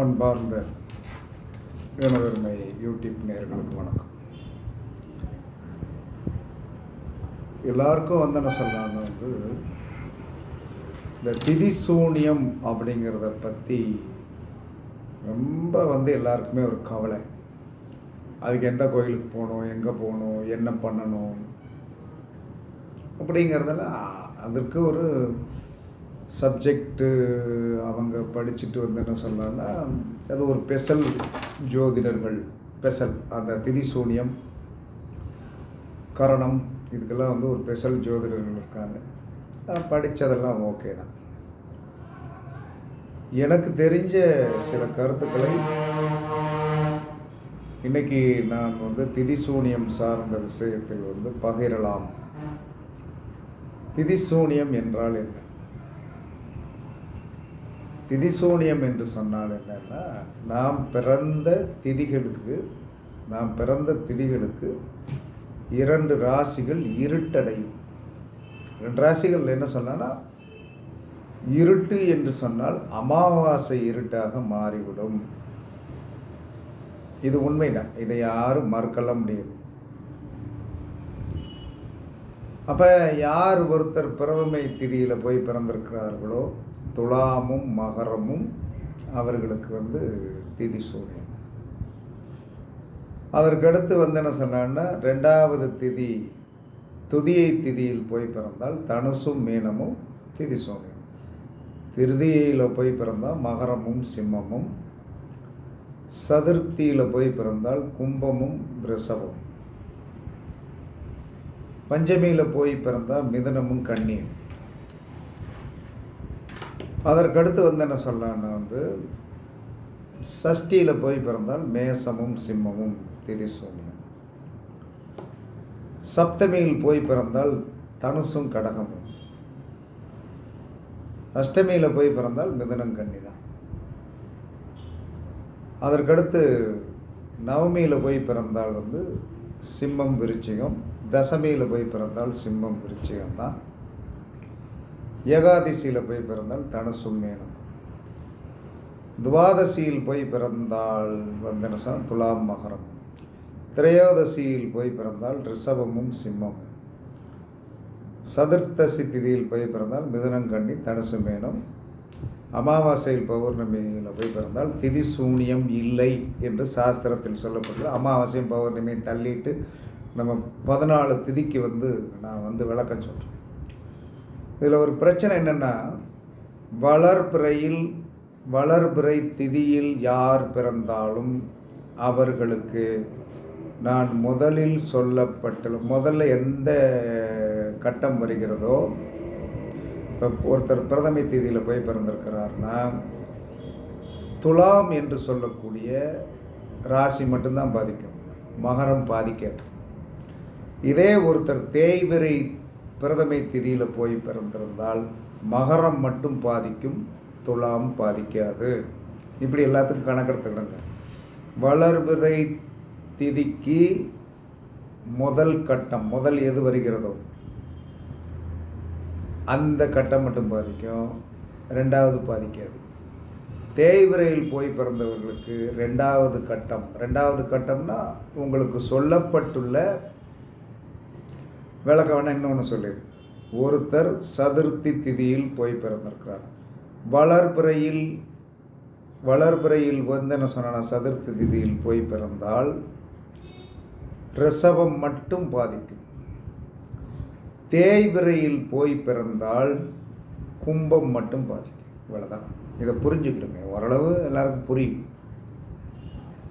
அன்பார்ந்த எனதருமை யூடியூப் நேர்களுக்கு வணக்கம். எல்லாருக்கும் வந்து என்ன சொல்கிறாங்க வந்து இந்த திதி சூனியம் அப்படிங்கிறத பற்றி ரொம்ப வந்து எல்லாருக்குமே ஒரு கவலை. அதுக்கு எந்த கோயிலுக்கு போகணும் எங்கே போகணும் என்ன பண்ணணும் அப்படிங்கிறதெல்லாம் அதற்கு ஒரு சப்ஜெக்டு அவங்க படிச்சுட்டு வந்து என்ன சொல்லலாம்னா அது ஒரு பெசல் ஜோதிடர்கள் பெசல் அந்த திதி சூனியம் கரணம் இதுக்கெல்லாம் வந்து ஒரு பெசல் ஜோதிடர்கள் இருக்காங்க. படித்ததெல்லாம் ஓகே தான். எனக்கு தெரிஞ்ச சில கருத்துக்களை இன்னைக்கு நான் வந்து திதிசூனியம் சார்ந்த விஷயத்தில் வந்து பகிரலாம். திதிசூனியம் என்றால் என்ன? திதிசூனியம் என்று சொன்னால் என்னன்னா நாம் பிறந்த திதிகளுக்கு நாம் பிறந்த திதிகளுக்கு இரண்டு ராசிகள் இருட்டடையும். ரெண்டு ராசிகள் என்ன சொன்னால் இருட்டு என்று சொன்னால் அமாவாசை இருட்டாக மாறிவிடும். இது உண்மைதான். இதை யாரும் மறுக்கல முடியாது. அப்போ யார் ஒருத்தர் பிறமை திதியில் போய் பிறந்திருக்கிறார்களோ துலாமும் மகரமும் அவர்களுக்கு வந்து திதி சூரியன். அதற்கடுத்து வந்து என்ன சொன்னான்னா ரெண்டாவது திதி துதியை திதியில் போய் பிறந்தால் தனுசும் மீனமும் திதி சூரியன். திருதியில் போய் பிறந்தால் மகரமும் சிம்மமும். சதுர்த்தியில் போய் பிறந்தால் கும்பமும் ரிஷபம் பஞ்சமியில் போய் பிறந்தால் மிதனமும் கண்ணீர் அதற்கடுத்து வந்து என்ன சொல்லலான்னா வந்து சஷ்டியில் போய் பிறந்தால் மேசமும் சிம்மமும் திதி சூன்யம் சப்தமியில் போய் பிறந்தால் தனுசும் கடகமும். அஷ்டமியில் போய் பிறந்தால் மிதனம் கண்ணி தான் அதற்கடுத்து நவமியில் போய் பிறந்தால் வந்து சிம்மம் விருச்சிகம் தசமியில் போய் பிறந்தால் சிம்மம் விருச்சிகம் தான் ஏகாதசியில் போய் பிறந்தால் தனுசும் மேனம் துவாதசியில் போய் பிறந்தால் வந்து என்ன துலாம் மகரம். திரையோதசியில் போய் பிறந்தால் ரிஷபமும் சிம்மம் சதுர்த்தசி திதியில் போய் பிறந்தால் மிதுனங்கண்ணி தனுசு மேனம் அமாவாசையில் பௌர்ணமியில் போய் பிறந்தால் திதி சூனியம் இல்லை என்று சாஸ்திரத்தில் சொல்லப்பட்டது. அமாவாசையும் பௌர்ணமியும் தள்ளிட்டு நம்ம பதினாலு திதிக்கு வந்து நான் வந்து விளக்கம் சொல்கிறேன் இதில் ஒரு பிரச்சனை என்னென்னா வளர்பிறையில் வளர்பிறை திதியில் யார் பிறந்தாலும் அவர்களுக்கு நான் முதலில் சொல்லப்பட்ட முதல்ல எந்த கட்டம் வருகிறதோ இப்போ ஒருத்தர் பிரதமை தேதியில் போய் பிறந்திருக்கிறார்னா துலாம் என்று சொல்லக்கூடிய ராசி மட்டும்தான் பாதிக்கும். மகரம் பாதிக்காது. இதே ஒருத்தர் தேய்விரை பிரதமை திதியில் போய் பிறந்திருந்தால் மகரம் மட்டும் பாதிக்கும் துலாம் பாதிக்காது. இப்படி எல்லாத்துக்கும் கணக்கெடுத்துக்கிடுங்க வளர்பிறை திதிக்கு முதல் கட்டம் முதல் எது வருகிறதோ அந்த கட்டம் மட்டும் பாதிக்கும் ரெண்டாவது பாதிக்காது. தேய்விரையில் போய் பிறந்தவர்களுக்கு ரெண்டாவது கட்டம் ரெண்டாவது கட்டம்னா உங்களுக்கு சொல்லப்பட்டுள்ள விளக்க இன்னொன்று சொல்லிடு ஒருத்தர் சதுர்த்தி திதியில் போய் பிறந்திருக்கிறார். வளர்பிறையில் வளர்பிறையில் வந்து என்ன சொன்னா சதுர்த்தி திதியில் போய் பிறந்தால் ரிசவம் மட்டும் பாதிக்கும். தேய்விரையில் போய் பிறந்தால் கும்பம் மட்டும் பாதிக்கும். இவ்வளோதான் இதை புரிஞ்சுக்கிடுங்க. ஓரளவு எல்லாருக்கும் புரியும்.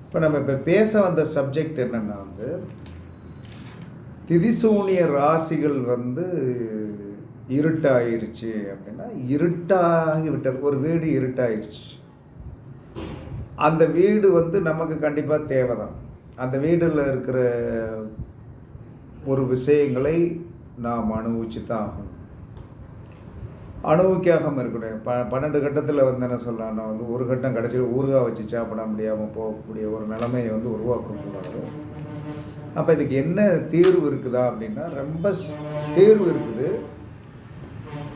இப்போ நம்ம இப்போ பேச வந்த சப்ஜெக்ட் என்னென்னா வந்து திதிசூனிய ராசிகள் வந்து இருட்டாயிருச்சு அப்படின்னா இருட்டாகி விட்டது ஒரு வீடு இருட்டாயிருச்சு. அந்த வீடு வந்து நமக்கு கண்டிப்பாக தேவை தான் அந்த வீடில் இருக்கிற ஒரு விஷயங்களை நாம் அனுபவிச்சு தான் ஆகணும் அனுபவிக்காமல் இருக்கணும் ப பன்னெண்டு கட்டத்தில் வந்து என்ன சொல்லலாம்னா வந்து ஒரு கட்டம் கடைசியில் ஊறுகாய் வச்சு சாப்பிட முடியாமல் போகக்கூடிய ஒரு நிலைமையை வந்து உருவாக்கக்கூடாது. அப்போ இதுக்கு என்ன தீர்வு இருக்குதா அப்படின்னா ரொம்ப தீர்வு இருக்குது.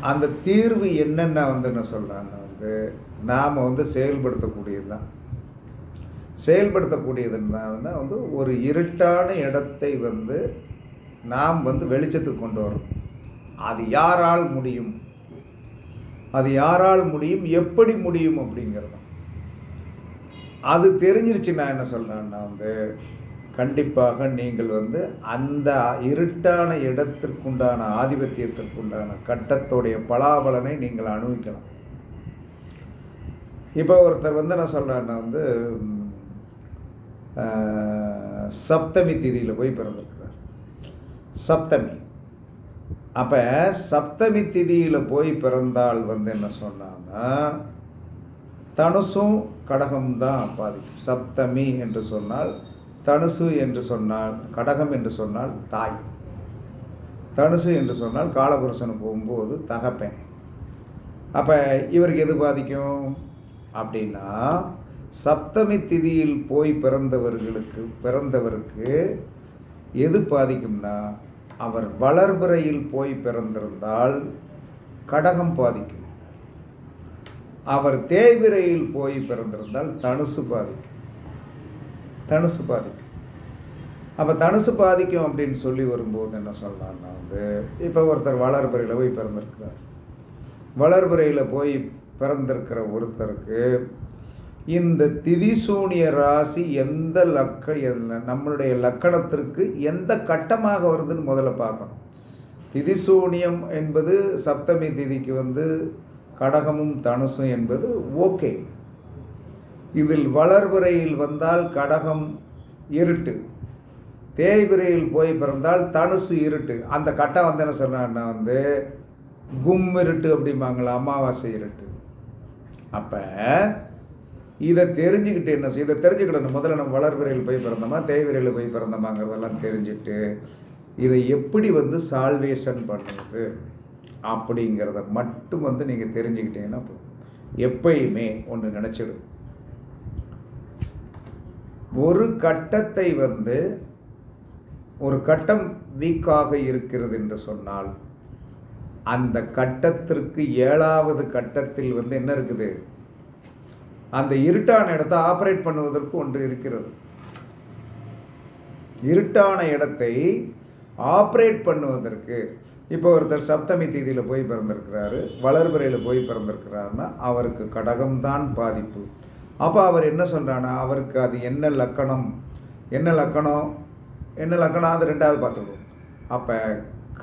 அந்த தீர்வு என்னென்ன வந்து என்ன சொல்கிறான்னா வந்து நாம் வந்து செயல்படுத்தக்கூடியது தான் செயல்படுத்தக்கூடியதுன்னா வந்து ஒரு இருட்டான இடத்தை வந்து நாம் வந்து வெளிச்சத்துக்கு கொண்டு வரோம் அது யாரால் முடியும்? அது யாரால் முடியும்? எப்படி முடியும் அப்படிங்கிறது அது தெரிஞ்சிருச்சு நான் என்ன சொல்கிறேன்னா வந்து கண்டிப்பாக நீங்கள் வந்து அந்த இருட்டான இடத்திற்குண்டான ஆதிபத்தியத்திற்குண்டான கட்டத்துடைய பலாபலனை நீங்கள் அனுபவிக்கலாம். இப்போ ஒருத்தர் வந்து நான் சொல்கிறேன்னா வந்து சப்தமி திதியில் போய் பிறந்திருக்கிறார். சப்தமி. அப்போ சப்தமி திதியில் போய் பிறந்தால் வந்து என்ன சொன்னான்னா தனுசும் கடகம் தான் பாதிக்கும் சப்தமி என்று சொன்னால் தனுசு என்று சொன்னால் கடகம் என்று சொன்னால் தாய். தனுசு என்று சொன்னால் காலபுருஷனுக்கு போகும்போது தகப்பேன் அப்போ இவருக்கு எது பாதிக்கும்? அப்படின்னா சப்தமி திதியில் போய் பிறந்தவர்களுக்கு பிறந்தவருக்கு எது பாதிக்கும்னா அவர் வளர்பிறையில் போய் பிறந்திருந்தால் கடகம் பாதிக்கும். அவர் தேய்விரையில் போய் பிறந்திருந்தால் தனுசு பாதிக்கும். தனுசு பாதிக்கும். அப்போ தனுசு பாதிக்கும் அப்படின்னு சொல்லி வரும்போது என்ன சொல்லலாம்னா வந்து இப்போ ஒருத்தர் வளர்புறையில் போய் பிறந்திருக்கிறார். வளர்புறையில் போய் பிறந்திருக்கிற ஒருத்தருக்கு இந்த திதிசூனிய ராசி எந்த லக்க நம்மளுடைய லக்கணத்திற்கு எந்த கட்டமாக வருதுன்னு முதல்ல பார்க்கணும். திதிசூனியம் என்பது சப்தமி திதிக்கு வந்து கடகமும் தனுசும் என்பது ஓகே. இதில் வளர்விரையில் வந்தால் கடகம் இருட்டு. தேய்விரையில் போய் பிறந்தால் தனுசு இருட்டு. அந்த கட்டம் வந்து என்ன சொன்னான்னா வந்து கும் இருட்டு அப்படிம்பாங்களா அமாவாசை இருட்டு. அப்போ இதை தெரிஞ்சுக்கிட்டு என்ன இதை தெரிஞ்சுக்கிடணும். முதல்ல நம்ம வளர்விரையில் போய் பிறந்தோமா தேய்விரையில் போய் பிறந்தோமாங்கிறதெல்லாம் தெரிஞ்சுட்டு இதை எப்படி வந்து சால்வேஷன் பண்ணுறது அப்படிங்கிறத மட்டும் வந்து நீங்கள் தெரிஞ்சுக்கிட்டீங்கன்னா போதும். எப்பயுமே ஒன்று நினச்சிடும் ஒரு கட்டத்தை வந்து ஒரு கட்டம் வீக்காக இருக்கிறது என்று சொன்னால் அந்த கட்டத்திற்கு ஏழாவது கட்டத்தில் வந்து என்ன இருக்குது? அந்த இருட்டான இடத்தை ஆப்ரேட் பண்ணுவதற்கு ஒன்று இருக்கிறது. இருட்டான இடத்தை ஆப்ரேட் பண்ணுவதற்கு இப்போ ஒருத்தர் சப்தமி தீதியில் போய் பிறந்திருக்கிறாரு வளர்பிறையில் போய் பிறந்திருக்கிறாருன்னா அவருக்கு கடகம்தான் பாதிப்பு. அப்போ அவர் என்ன சொல்கிறான்னா அவருக்கு அது என்ன லக்கணம் என்ன லக்கணம் என்ன லக்கணம்? அது ரெண்டாவது பார்த்துக்கணும் அப்போ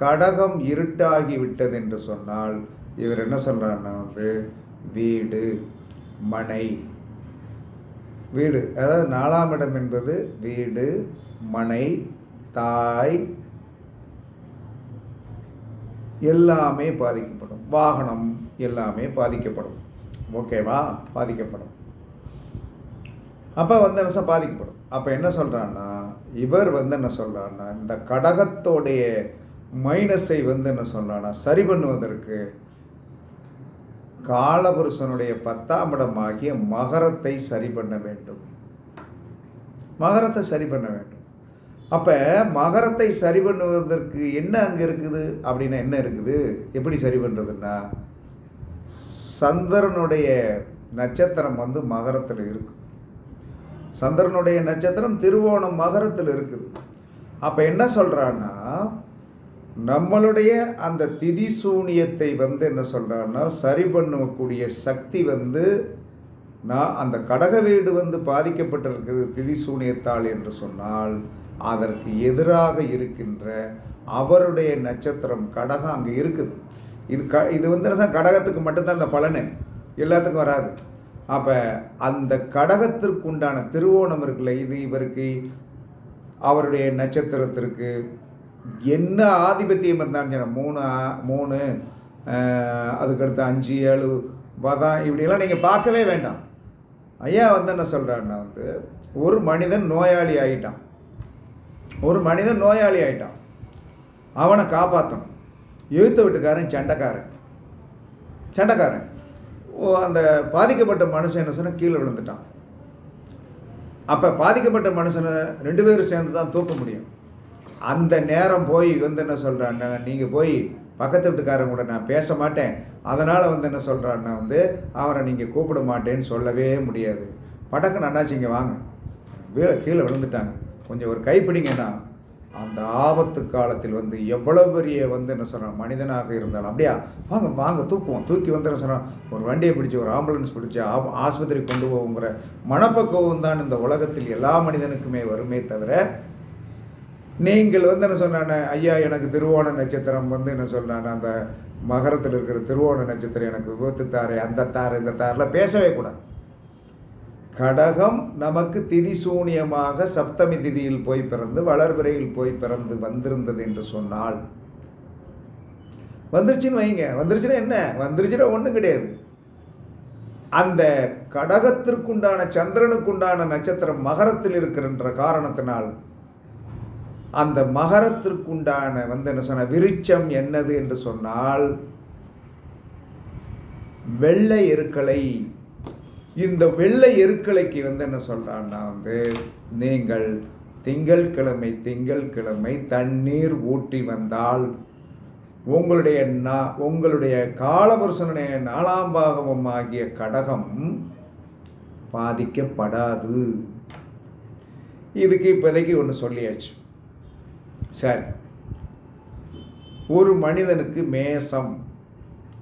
கடகம் இருட்டாகி விட்டது என்று சொன்னால் இவர் என்ன சொல்கிறாருன்னா வந்து வீடு மனை. வீடு அதாவது நாலாம் இடம் என்பது வீடு மனை தாய் எல்லாமே பாதிக்கப்படும். வாகனம் எல்லாமே பாதிக்கப்படும். ஓகேவா? பாதிக்கப்படும். அப்போ வந்து என்ன பாதிக்கப்படும். அப்போ என்ன சொல்கிறான்னா இவர் வந்து என்ன சொல்கிறான்னா இந்த கடகத்தோடைய மைனஸை வந்து என்ன சொல்கிறான்னா சரி பண்ணுவதற்கு காலபுருஷனுடைய பத்தாம் இடமாகிய மகரத்தை சரி பண்ண வேண்டும். மகரத்தை சரி பண்ண வேண்டும். அப்போ மகரத்தை சரி பண்ணுவதற்கு என்ன அங்கே இருக்குது? அப்படின்னா என்ன இருக்குது? எப்படி சரி பண்ணுறதுன்னா சந்திரனுடைய நட்சத்திரம் வந்து மகரத்தில் இருக்கும் சந்திரனுடைய நட்சத்திரம் திருவோணம் மகரத்தில் இருக்குது. அப்போ என்ன சொல்கிறான்னா நம்மளுடைய அந்த திதி சூனியத்தை வந்து என்ன சொல்கிறான்னா சரி பண்ணக்கூடிய சக்தி வந்து நான் அந்த கடக வீடு வந்து பாதிக்கப்பட்டிருக்கிறது திதி சூனியத்தால் என்று சொன்னால் அதற்கு எதிராக இருக்கின்ற அவருடைய நட்சத்திரம் கடகம் அங்கே இருக்குது. இது க இது வந்து என்ன கடகத்துக்கு மட்டும்தான் அந்த பலனு. எல்லாத்துக்கும் வராது. அப்போ அந்த கடகத்திற்குண்டான திருவோணம் இருக்குல்ல இது இவருக்கு அவருடைய நட்சத்திரத்திற்கு என்ன ஆதிபத்தியம் இருந்தாலும் சரி மூணு மூணு அதுக்கடுத்து அஞ்சு ஏழு பதம் இப்படியெல்லாம் நீங்கள் பார்க்கவே வேண்டாம். ஐயா வந்து என்ன சொல்கிறாருன்னா வந்து ஒரு மனிதன் நோயாளி ஆகிட்டான் ஒரு மனிதன் நோயாளி ஆகிட்டான் அவனை காப்பாற்றணும் எழுத்து வீட்டுக்காரன் சண்டைக்காரன். சண்டைக்காரன். அந்த பாதிக்கப்பட்ட மனுஷன் என்ன சொன்னால் கீழே விழுந்துட்டான். அப்போ பாதிக்கப்பட்ட மனுஷனை ரெண்டு பேரும் சேர்ந்து தான் தூக்க முடியும். அந்த நேரம் போய் வந்து என்ன சொல்கிறான்னா நீங்கள் போய் பக்கத்து வீட்டுக்காரங்க கூட நான் பேச மாட்டேன். அதனால் வந்து என்ன சொல்கிறான்னா வந்து அவரை நீங்கள் கூப்பிட மாட்டேன்னு சொல்லவே முடியாது. படக்கு நன்னாச்சு இங்கே வாங்க. வீழ கீழே விழுந்துட்டாங்க. கொஞ்சம் ஒரு கைப்பிடிங்கன்னா அந்த ஆபத்து காலத்தில் வந்து எவ்வளோ பெரிய வந்து என்ன சொல்கிறான் மனிதனாக இருந்தாலும் அப்படியா? வாங்க வாங்க தூக்குவோம். தூக்கி வந்து என்ன சொல்கிறான் ஒரு வண்டியை பிடிச்சி ஒரு ஆம்புலன்ஸ் பிடிச்சி ஆ ஆஸ்பத்திரி கொண்டு போகுங்கிற மனப்பக்குவம் தான் இந்த உலகத்தில் எல்லா மனிதனுக்குமே வருமே தவிர நீங்கள் வந்து என்ன சொன்னானே ஐயா எனக்கு திருவோண நட்சத்திரம் வந்து என்ன சொன்னானே அந்த மகரத்தில் இருக்கிற திருவோண நட்சத்திரம் எனக்கு விபத்து தாரை அந்த தார் இந்த தாரில் பேசவே கூடாது. கடகம் நமக்கு திதி சூனியமாக சப்தமி திதியில் போய் பிறந்து வளர்பிறையில் போய் பிறந்து வந்திருந்தது என்று சொன்னால் வந்துருச்சுன்னு வைங்க. வந்துருச்சுன்னா என்ன? வந்துருச்சுன்னா ஒன்றும் கிடையாது. அந்த கடகத்திற்குண்டான சந்திரனுக்குண்டான நட்சத்திரம் மகரத்தில் இருக்கின்ற காரணத்தினால் அந்த மகரத்திற்குண்டான வந்து என்ன சொன்ன விருச்சம் என்னது என்று சொன்னால் வெள்ளை எருக்களை இந்த வெள்ளை எருக்கலைக்கு வந்து என்ன சொல்கிறான்னா வந்து நீங்கள் திங்கள்கிழமை திங்கள்கிழமை தண்ணீர் ஊற்றி வந்தால் உங்களுடைய நா உங்களுடைய காலபுருஷனுடைய நாலாம் பாகவம் ஆகிய கடகம் பாதிக்கப்படாது. இதுக்கு இப்போதைக்கு ஒன்று சொல்லியாச்சு. சரி. ஒரு மனிதனுக்கு மேசம்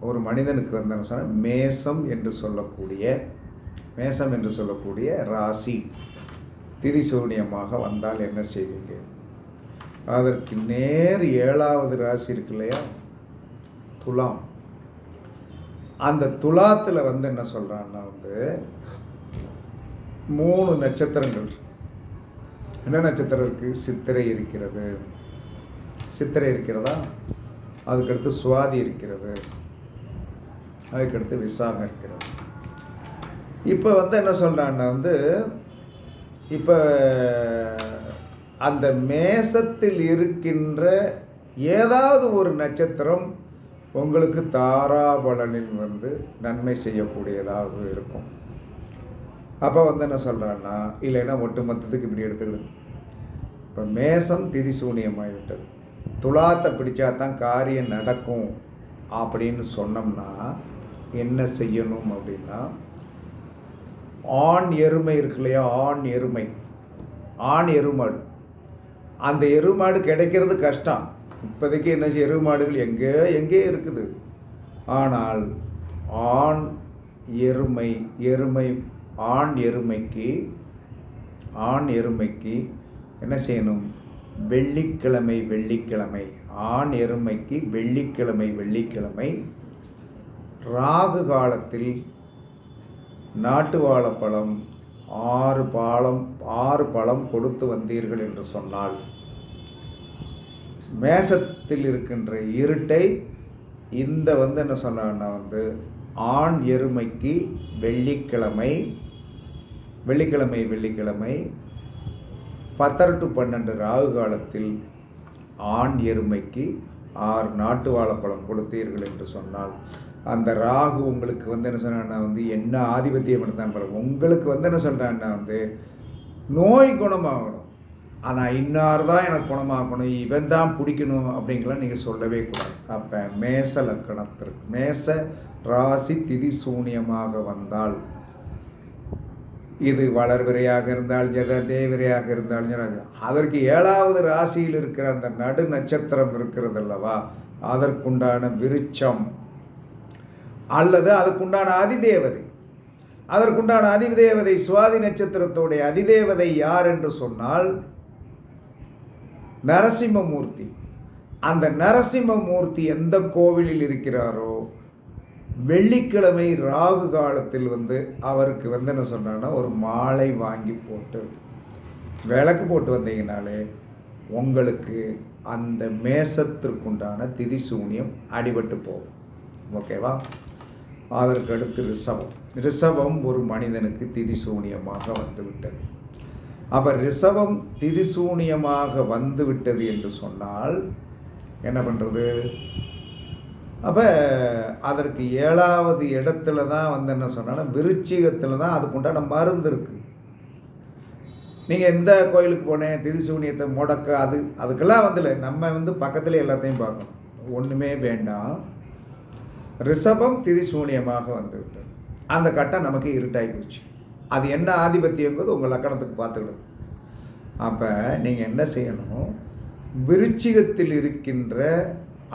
ஒரு மனிதனுக்கு வந்து என்ன சொன்ன மேசம் என்று சொல்லக்கூடிய மேசம் என்று சொல்லக்கூடிய ராசி திரிசூனியமாக வந்தால் என்ன செய்வீங்க? அதற்கு நேர் ஏழாவது ராசி இருக்கு இல்லையா? துலாம். அந்த துலாத்தில் வந்து என்ன சொல்கிறான்னா வந்து மூணு நட்சத்திரங்கள். என்ன நட்சத்திரம் இருக்குது சித்திரை இருக்கிறது. சித்திரை இருக்கிறதா? அதுக்கடுத்து சுவாதி இருக்கிறது. அதுக்கடுத்து விசாகம் இருக்கிறது. இப்போ வந்து என்ன சொல்கிறான்னா வந்து இப்போ அந்த மேசத்தில் இருக்கின்ற ஏதாவது ஒரு நட்சத்திரம் உங்களுக்கு தாராபலனில் வந்து நன்மை செய்யக்கூடியதாக இருக்கும். அப்போ வந்து என்ன சொல்கிறான்னா இல்லைன்னா ஒட்டு மொத்தத்துக்கு இப்படி எடுத்துக்கிடு. இப்போ மேசம் திதி சூனியமாகிவிட்டது துலாத்தை பிடிச்சா தான் காரியம் நடக்கும் அப்படின்னு சொன்னோம்னா என்ன செய்யணும் அப்படின்னா ஆண் எருமை இருக்கு இல்லையா? ஆண் எருமை. ஆண் எருமாடு. அந்த எருமாடு கிடைக்கிறது கஷ்டம். இப்போதைக்கு என்ன செய்ய எருமாடுகள் எங்கே எங்கே இருக்குது? ஆனால் ஆண் எருமை எருமை ஆண் எருமைக்கு ஆண் எருமைக்கு என்ன செய்யணும்? வெள்ளிக்கிழமை வெள்ளிக்கிழமை. ஆண் எருமைக்கு வெள்ளிக்கிழமை வெள்ளிக்கிழமை. ராகு காலத்தில் நாட்டு வாழைப்பழம் ஆறு பாலம் ஆறு பழம் கொடுத்து வந்தீர்கள் என்று சொன்னால் மேசத்தில் இருக்கின்ற இருட்டை இந்த வந்து என்ன சொன்னா வந்து ஆண் எருமைக்கு வெள்ளிக்கிழமை வெள்ளிக்கிழமை வெள்ளிக்கிழமை பத்தரை டு பன்னெண்டு ராகு காலத்தில் ஆண் எருமைக்கு ஆறு நாட்டு வாழைப்பழம் கொடுத்தீர்கள் என்று சொன்னால் அந்த ராகு உங்களுக்கு வந்து என்ன சொன்னான்னா வந்து என்ன ஆதிபத்தியம் எடுத்தான் பாருங்க உங்களுக்கு வந்து என்ன சொல்கிறான்னா வந்து நோய் குணமாகணும். ஆனால் இன்னார் தான் எனக்கு குணமாகணும் இவன் தான் பிடிக்கணும் அப்படிங்கலாம் நீங்கள் சொல்லவே கூடாது. அப்போ மேச லக்கணத்திற்கு மேச ராசி திதி சூனியமாக வந்தால் இது வளர்விரையாக இருந்தால் ஜெகதேவிரையாக இருந்தாலும் அதற்கு ஏழாவது ராசியில் இருக்கிற அந்த நடு நட்சத்திரம் இருக்கிறது அல்லவா அதற்குண்டான விருட்சம் அல்லது அதுக்குண்டான அதிதேவதை. அதற்குண்டான அதிதேவதை சுவாதி நட்சத்திரத்துடைய அதிதேவதை யார் என்று சொன்னால் நரசிம்மமூர்த்தி. அந்த நரசிம்மமூர்த்தி எந்த கோவிலில் இருக்கிறாரோ வெள்ளிக்கிழமை ராகு காலத்தில் வந்து அவருக்கு வந்து என்ன சொன்னான்னா ஒரு மாலை வாங்கி போட்டு விளக்கு போட்டு வந்தீங்கனாலே உங்களுக்கு அந்த மேசத்திற்குண்டான திதி சூனியம் அடிபட்டு போகும். ஓகேவா? அதற்கு அடுத்து ரிஷபம். ரிஷபம் ஒரு மனிதனுக்கு திதிசூனியமாக வந்துவிட்டது. அப்போ ரிஷபம் திதிசூனியமாக வந்துவிட்டது என்று சொன்னால் என்ன பண்ணுறது அப்போ அதற்கு ஏழாவது இடத்துல தான் வந்து என்ன சொன்னால் விருச்சிகத்தில் தான் அதுக்குண்டான மருந்து இருக்குது நீங்கள் எந்த கோயிலுக்கு போனேன் திதிசூனியத்தை முடக்க அது அதுக்கெல்லாம் வந்துல நம்ம வந்து பக்கத்தில் எல்லாத்தையும் பார்க்கணும். ஒன்றுமே வேண்டாம். ரிஷபம் திதிசூனியமாக வந்துவிட்டது. அந்த கட்டம் நமக்கு இருட்டாகி போச்சு. அது என்ன ஆதிபத்தியங்கிறது உங்கள் லக்கணத்துக்கு பார்த்துக்கிடும் அப்போ நீங்கள் என்ன செய்யணும்? விருச்சிகத்தில் இருக்கின்ற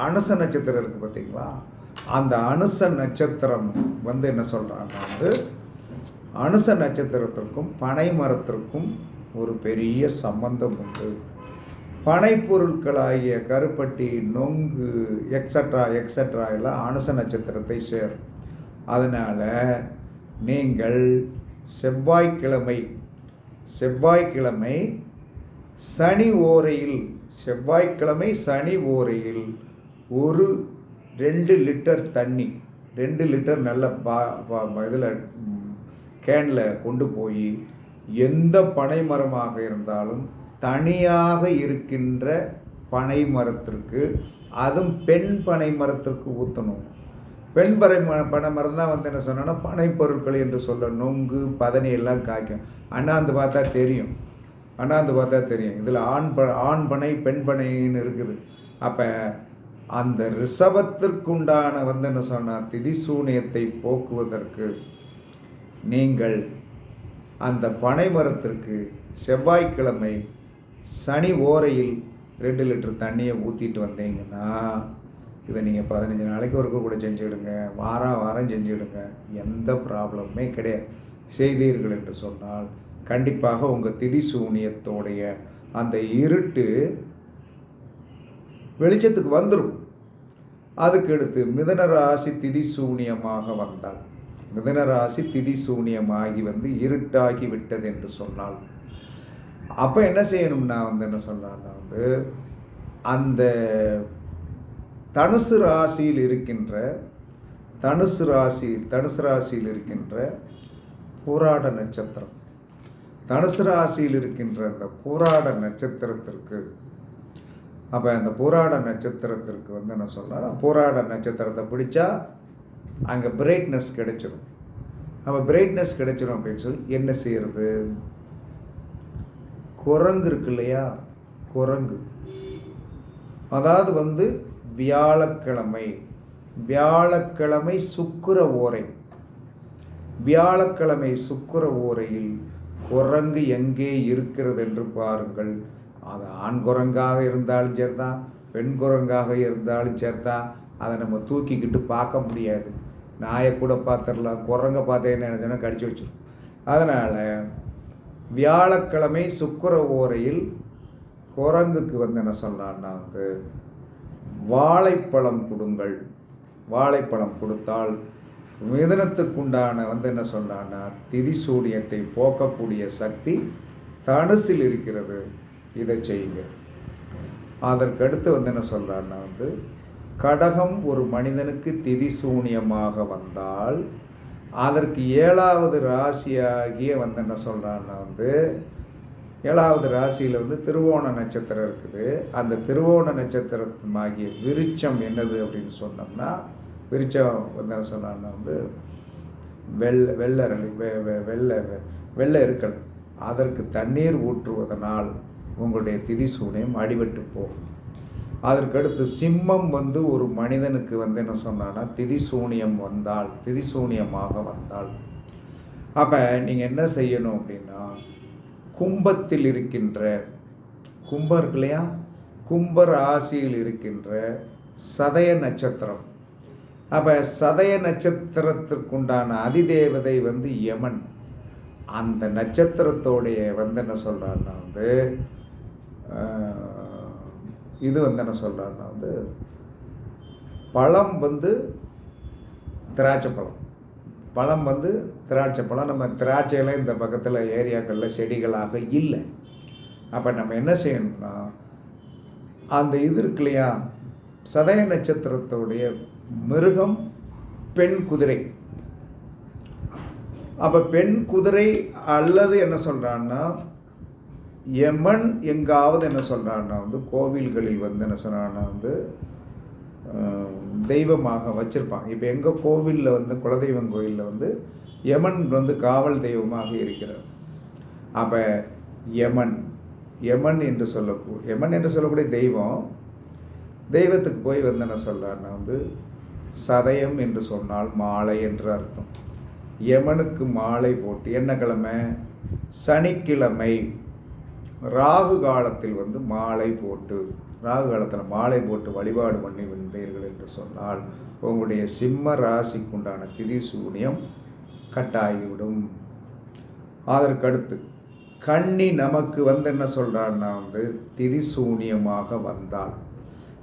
அனுச நட்சத்திரம் இருக்குது பார்த்தீங்களா? அந்த அனுச நட்சத்திரம் வந்து என்ன சொல்கிறாங்கன்னா வந்து அனுச நட்சத்திரத்திற்கும் பனை மரத்திற்கும் ஒரு பெரிய சம்பந்தம் உண்டு. பனை பொருட்களாகிய கருப்பட்டி நொங்கு எக்ஸட்ரா எக்ஸட்ரா எல்லாம் அனுச நட்சத்திரத்தை சேரும். அதனால் நீங்கள் செவ்வாய்க்கிழமை செவ்வாய்க்கிழமை சனி ஓரையில் செவ்வாய்க்கிழமை சனி ஓரையில் ஒரு ரெண்டு லிட்டர் தண்ணி ரெண்டு லிட்டர் நல்ல பா இதில் கேனில் கொண்டு போய் எந்த பனை மரமாக இருந்தாலும் தனியாக இருக்கின்ற பனை மரத்திற்கு அதுவும் பெண் பனை மரத்திற்கு ஊற்றணும் பெண் பனை மரம் பனை மரம் தான் வந்து என்ன சொன்னோன்னா பனை பொருட்கள் என்று சொல்ல நொங்கு பதனி எல்லாம் காய்க்கும். அண்ணாந்து பார்த்தா தெரியும். அண்ணாந்து பார்த்தா தெரியும். இதில் ஆண் ப ஆண் பனை பெண் பனைன்னு இருக்குது. அப்போ அந்த ரிஷபத்திற்குண்டான வந்து என்ன சொன்னால் திதிசூனியத்தை போக்குவதற்கு நீங்கள் அந்த பனை மரத்திற்கு செவ்வாய்க்கிழமை சனி ஓரையில் ரெண்டு லிட்டர் தண்ணியை ஊற்றிட்டு வந்தீங்கன்னா இதை நீங்கள் பதினஞ்சு நாளைக்கு ஒருக்க கூட செஞ்சுவிடுங்க வாரம் வாரம் செஞ்சுவிடுங்க எந்த ப்ராப்ளமுமே கிடையாது. செய்தீர்கள் என்று சொன்னால் கண்டிப்பாக உங்கள் திதி சூனியத்தோடைய அந்த இருட்டு வெளிச்சத்துக்கு வந்துடும் அதுக்கு அடுத்து மிதன ராசி திதி சூனியமாக வந்தால் மிதன ராசி திதி சூனியமாகி வந்து இருட்டாகி விட்டது என்று சொன்னால் அப்போ என்ன செய்யணும்னா வந்து என்ன சொன்னான்னா வந்து அந்த தனுசு ராசியில் இருக்கின்ற தனுசு ராசி தனுசு ராசியில் இருக்கின்ற போராட நட்சத்திரம். தனுசு ராசியில் இருக்கின்ற அந்த போராட நட்சத்திரத்திற்கு அப்போ அந்த போராட நட்சத்திரத்திற்கு வந்து என்ன சொன்னால் போராட நட்சத்திரத்தை பிடிச்சா அங்கே பிரைட்னஸ் கிடைச்சிடும் அப்போ பிரைட்னஸ் கிடைச்சிடும் அப்படின்னு சொல்லி என்ன செய்கிறது குரங்கு இருக்கு இல்லையா குரங்கு. அதாவது வந்து வியாழக்கிழமை. வியாழக்கிழமை சுக்கிர ஓரை. வியாழக்கிழமை சுக்கிர ஓரையில் குரங்கு எங்கே இருக்கிறது என்று பாருங்கள். அது ஆண் குரங்காக இருந்தாலும் சரிதான் பெண் குரங்காக இருந்தாலும் சரிதான். அதை நம்ம தூக்கிக்கிட்டு பார்க்க முடியாது. நாயை கூட பார்த்துடலாம். குரங்கை பார்த்தேன்னு நினச்சோன்னா கடிச்சு வச்சிடும் அதனால் வியாழக்கிழமை சுக்கர ஓரையில் குரங்குக்கு வந்து என்ன சொல்கிறான்னா வந்து வாழைப்பழம் கொடுங்கள். வாழைப்பழம் கொடுத்தால் மிதனத்துக்குண்டான வந்து என்ன சொல்கிறான்னா திதிசூடியத்தை போக்கக்கூடிய சக்தி தனுசில் இருக்கிறது. இதை செய்யுங்க. அதற்கடுத்து வந்து என்ன சொல்கிறான்னா வந்து கடகம் ஒரு மனிதனுக்கு திதிசூனியமாக வந்தால் அதற்கு ஏழாவது ராசியாகிய வந்து என்ன சொல்கிறான்னா வந்து ஏழாவது ராசியில் வந்து திருவோண நட்சத்திரம் இருக்குது. அந்த திருவோண நட்சத்திரமாகிய விருச்சம் என்னது அப்படின்னு சொன்னோம்னா விருச்சம் வந்து என்ன சொன்னான்னா வந்து வெள்ளை வெள்ளரளி வெ வெள்ளை வெள்ளை இருக்கல் அதற்கு தண்ணீர் ஊற்றுவதனால் உங்களுடைய திதி சூனியம் அடிபட்டு போகும். அதற்கடுத்து சிம்மம் வந்து ஒரு மனிதனுக்கு வந்து என்ன சொன்னான்னா திதிசூனியம் வந்தால் திதிசூனியமாக வந்தால். அப்போ நீங்கள் என்ன செய்யணும் அப்படின்னா கும்பத்தில் இருக்கின்ற கும்பம் இருக்கு இல்லையா? கும்ப ராசியில் இருக்கின்ற சதய நட்சத்திரம். அப்போ சதய நட்சத்திரத்திற்குண்டான அதிதேவதை வந்து யமன். அந்த நட்சத்திரத்தோடைய வந்து என்ன சொல்கிறாருன்னா வந்து இது வந்து என்ன சொல்கிறேன்னா வந்து பழம் வந்து திராட்சை பழம். பழம் வந்து திராட்சை பழம். நம்ம திராட்சையெல்லாம் இந்த பக்கத்தில் ஏரியாக்களில் செடிகளாக இல்லை. அப்போ நம்ம என்ன செய்யணும்னா அந்த இது இருக்கு இல்லையா சதய நட்சத்திரத்துடைய மிருகம் பெண் குதிரை. அப்போ பெண் குதிரை அல்லது என்ன சொல்கிறான்னா யமன் எங்காவது என்ன சொல்கிறான்னா வந்து கோவில்களில் வந்து என்ன சொன்னான்னா வந்து தெய்வமாக வச்சுருப்பாங்க. இப்போ எங்கள் கோவிலில் வந்து குலதெய்வம் கோயிலில் வந்து யமன் வந்து காவல் தெய்வமாக இருக்கிறார். அப்போ யமன் யமன் என்று சொல்லக்கூ யமன் என்று சொல்லக்கூடிய தெய்வம் தெய்வத்துக்கு போய் வந்து என்ன சொல்கிறாருன்னா வந்து சதயம் என்று சொன்னால் மாலை என்று அர்த்தம். யமனுக்கு மாலை போட்டு என்ன கிழமை? சனிக்கிழமை ராகு காலத்தில் வந்து மாலை போட்டு ராகு காலத்தில் மாலை போட்டு வழிபாடு பண்ணி வந்தீர்கள் என்று சொன்னால் உங்களுடைய சிம்ம ராசிக்குண்டான திதி சூனியம் கட்டாகிவிடும். அதற்கடுத்து கண்ணி நமக்கு வந்து என்ன சொல்கிறான்னா வந்து திதி சூனியமாக வந்தால்.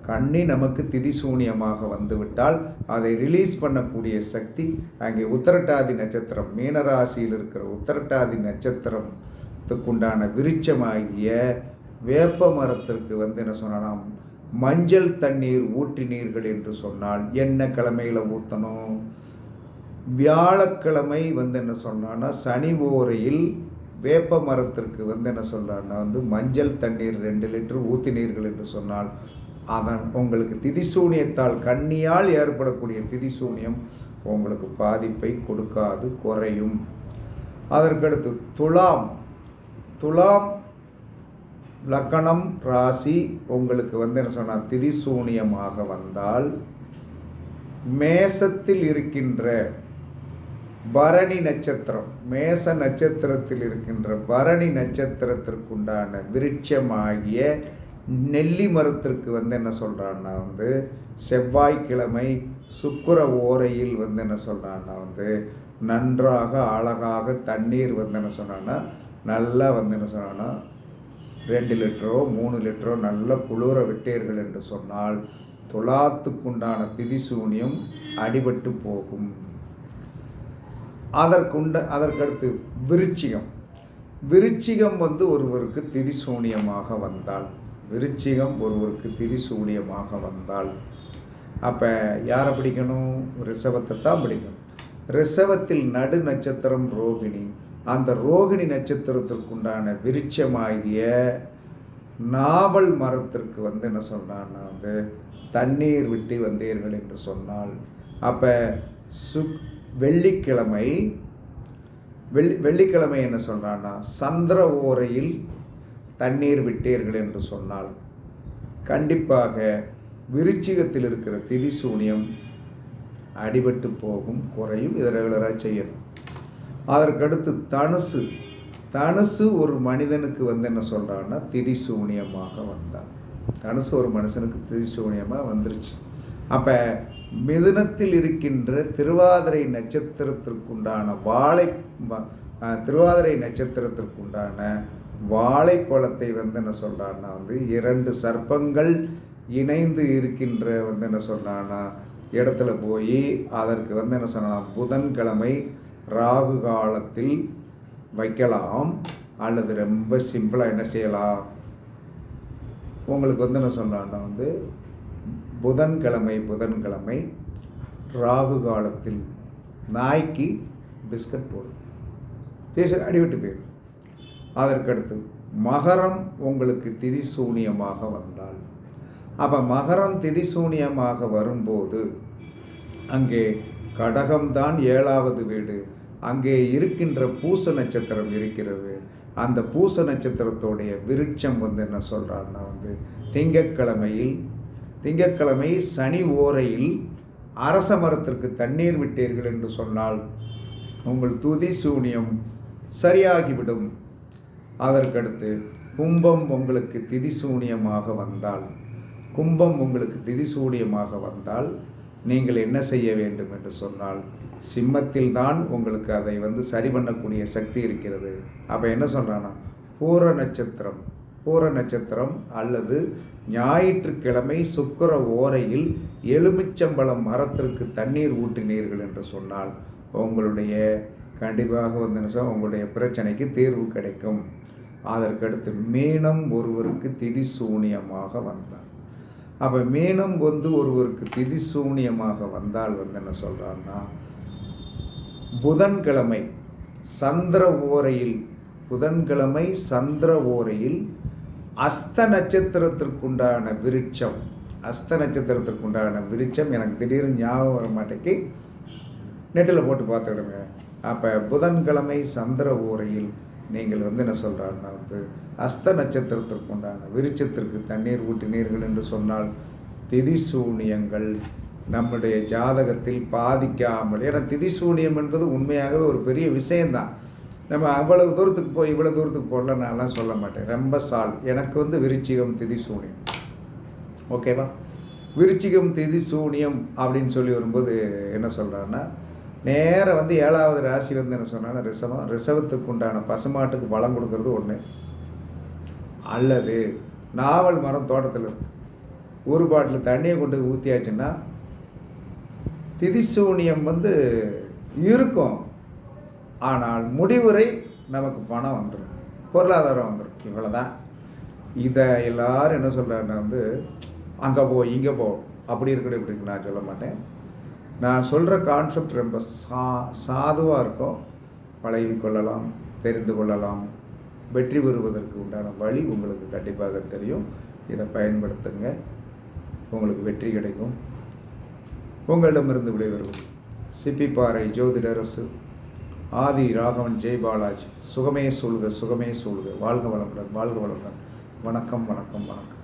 கண்ணி நமக்கு திதி சூனியமாக வந்துவிட்டால் அதை ரிலீஸ் பண்ணக்கூடிய சக்தி அங்கே உத்தரட்டாதி நட்சத்திரம் மீனராசியில் இருக்கிற உத்தரட்டாதி நட்சத்திரம் மரத்துக்குண்டான விருட்சமாகிய வேப்ப மரத்திற்கு வந்து என்ன சொன்னால் மஞ்சள் தண்ணீர் ஊற்றினீர்கள் என்று சொன்னால் என்ன கிழமையில் ஊற்றணும் வியாழக்கிழமை வந்து என்ன சொன்னான்னா சனி ஓரையில் வேப்ப மரத்திற்கு வந்து என்ன சொல்கிறான்னா வந்து மஞ்சள் தண்ணீர் ரெண்டு லிட்டர் ஊற்றினீர்கள் என்று சொன்னால் அதன் உங்களுக்கு திதிசூனியத்தால் கண்ணியால் ஏற்படக்கூடிய திதிசூனியம் உங்களுக்கு பாதிப்பை கொடுக்காது குறையும். அதற்கடுத்து துலாம் துலாம் லக்கணம் ராசி உங்களுக்கு வந்து என்ன சொன்னால் திதிசூனியமாக வந்தால் மேசத்தில் இருக்கின்ற பரணி நட்சத்திரம் மேச நட்சத்திரத்தில் இருக்கின்ற பரணி நட்சத்திரத்திற்குண்டான விருட்சமாகிய நெல்லி மரத்திற்கு வந்து என்ன சொல்கிறான்னா வந்து செவ்வாய்க்கிழமை சுக்கர ஓரையில் வந்து என்ன சொல்கிறான்னா வந்து நன்றாக அழகாக தண்ணீர் வந்து என்ன சொன்னான்னா நல்லா வந்து என்ன சொன்னான்னா ரெண்டு லிட்டரோ மூணு லிட்டரோ நல்ல குளிர விட்டீர்கள் என்று சொன்னால் துலாத்துக்குண்டான திதிசூனியம் அடிபட்டு போகும். அதற்குண்ட அதற்கடுத்து விருச்சிகம். விருச்சிகம் வந்து ஒருவருக்கு திதிசூனியமாக வந்தால் விருச்சிகம் ஒருவருக்கு திதிசூனியமாக வந்தால் அப்போ யாரை பிடிக்கணும்? ரிசவத்தை தான் பிடிக்கணும். ரிசவத்தில் நடு நட்சத்திரம் ரோகிணி. அந்த ரோகிணி நட்சத்திரத்திற்குண்டான விருட்சமாகிய நாவல் மரத்திற்கு வந்து என்ன சொன்னான்னா வந்து தண்ணீர் விட்டு வந்தீர்கள் என்று சொன்னால் அப்போ சு வெள்ளிக்கிழமை வெள்ளி வெள்ளிக்கிழமை என்ன சொல்கிறான்னா சந்திர ஓரையில் தண்ணீர் விட்டீர்கள் என்று சொன்னால் கண்டிப்பாக விருச்சிகத்தில் இருக்கிற திதிசூனியம் அடிபட்டு போகும் குறையும் இதை ரெகுலராக செய்யணும். அதற்கடுத்து தனுசு. தனுசு ஒரு மனிதனுக்கு வந்து என்ன சொல்கிறான்னா திதிசூனியமாக வந்தான். தனுசு ஒரு மனுஷனுக்கு திதிசூனியமாக வந்துருச்சு. அப்போ மிதுனத்தில் இருக்கின்ற திருவாதிரை நட்சத்திரத்திற்குண்டான வாழை திருவாதிரை நட்சத்திரத்திற்குண்டான வாழைப்பழத்தை வந்து என்ன சொல்கிறான்னா வந்து இரண்டு சர்ப்பங்கள் இணைந்து இருக்கின்ற வந்து என்ன சொல்கிறான்னா இடத்துல போய் அதற்கு வந்து என்ன சொல்லலாம் புதன்கிழமை ராகு காலத்தில் வைக்கலாம் அல்லது ரொம்ப சிம்பிளாக என்ன செய்யலாம்? உங்களுக்கு வந்து என்ன சொன்னான்னா வந்து புதன்கிழமை புதன்கிழமை ராகு காலத்தில் நாய்க்கு பிஸ்கட் போடும் தேசம் அடிவிட்டு போயிடும். அதற்கடுத்து மகரம் உங்களுக்கு திதி சூனியமாக வந்தால். அப்போ மகரம் திதி சூனியமாக வரும்போது அங்கே கடகம்தான் ஏழாவது வீடு. அங்கே இருக்கின்ற பூச நட்சத்திரம் இருக்கிறது. அந்த பூச நட்சத்திரத்தோடைய விருட்சம் வந்து என்ன சொல்கிறாருன்னா வந்து திங்கக்கிழமையில் திங்கக்கிழமை சனி ஓரையில் அரச மரத்திற்கு தண்ணீர் விட்டீர்கள் என்று சொன்னால் உங்கள் துதி சூனியம் சரியாகிவிடும். அதற்கடுத்து கும்பம் உங்களுக்கு திதி சூனியமாக வந்தால் கும்பம் உங்களுக்கு திதி சூனியமாக வந்தால் நீங்கள் என்ன செய்ய வேண்டும் என்று சொன்னால் சிம்மத்தில் தான் உங்களுக்கு அதை வந்து சரி பண்ணக்கூடிய சக்தி இருக்கிறது. அப்போ என்ன சொல்கிறான்னா பூர நட்சத்திரம் பூர நட்சத்திரம் அல்லது ஞாயிற்றுக்கிழமை சுக்கர ஓரையில் எலுமிச்சம்பழம் மரத்திற்கு தண்ணீர் ஊட்டினீர்கள் என்று சொன்னால் உங்களுடைய கண்டிப்பாக வந்து என்ன உங்களுடைய பிரச்சனைக்கு தீர்வு கிடைக்கும். அதற்கடுத்து மீனம் ஒருவருக்கு திதி சூனியமாக வந்தார். அப்போ மீனம் வந்து ஒருவருக்கு திதி சூனியமாக வந்தால் வந்து என்ன சொல்கிறான்னா புதன்கிழமை சந்திர ஓரையில் புதன்கிழமை சந்திர ஓரையில் அஸ்த நட்சத்திரத்திற்குண்டான விருட்சம். அஸ்த நட்சத்திரத்திற்குண்டான விருட்சம் எனக்கு திடீர்னு ஞாபகம் வர மாட்டேக்கு நெட்டில் போட்டு பார்த்துக்கிடுங்க. அப்போ புதன்கிழமை சந்திர ஓரையில் நீங்கள் வந்து என்ன சொல்கிறாருன்னா வந்து அஸ்த நட்சத்திரத்திற்குண்டான விருட்சத்திற்கு தண்ணீர் ஊட்டினீர்கள் என்று சொன்னால் திதி சூனியங்கள் நம்முடைய ஜாதகத்தில் பாதிக்காமல் ஏன்னா திதிசூனியம் என்பது உண்மையாகவே ஒரு பெரிய விஷயந்தான் நம்ம அவ்வளவு தூரத்துக்கு போய் இவ்வளோ தூரத்துக்கு போடல நான்லாம் சொல்ல மாட்டேன். ரொம்ப சால். எனக்கு வந்து விருச்சிகம் திதிசூனியம் ஓகேவா விருச்சிகம் திதி சூனியம் அப்படின்னு சொல்லி வரும்போது என்ன சொல்கிறான்னா நேராக வந்து ஏழாவது ராசி வந்து என்ன சொன்னான்னா ரிசவம் ரிசவத்துக்கு உண்டான பசுமாட்டுக்கு பலம் கொடுக்கறது ஒன்று அல்லது நாவல் மரம் தோட்டத்தில் இருக்கு ஒரு பாட்டில் தண்ணியை கொண்டு போய் ஊற்றியாச்சுன்னா திதிசூனியம் வந்து இருக்கும். ஆனால் முடிவுரை நமக்கு பணம் வந்துடும் பொருளாதாரம் வந்துடும் இவ்வளோதான் இதை எல்லாரும் என்ன சொல்கிறாருன்னா வந்து அங்கே போ இங்கே போ. அப்படி இருக்கணும் இப்படி நான் சொல்ல மாட்டேன். நான் சொல்கிற கான்செப்ட் ரொம்ப சா சாதுவாக இருக்கும். பழகி கொள்ளலாம் தெரிந்து கொள்ளலாம். வெற்றி பெறுவதற்கு உண்டான வழி உங்களுக்கு கண்டிப்பாக தெரியும். இதை பயன்படுத்துங்க. உங்களுக்கு வெற்றி கிடைக்கும். உங்களிடமிருந்து விடைபெறுவது சிப்பிப்பாறை ஜோதிடரசு ஆதி ராகவன் ஜெய் பாலாஜி. சுகமே சூழ்க சுகமே சூழ்க. வாழ்க வளமுடன் வாழ்க வளமுடன். வணக்கம் வணக்கம் வணக்கம்.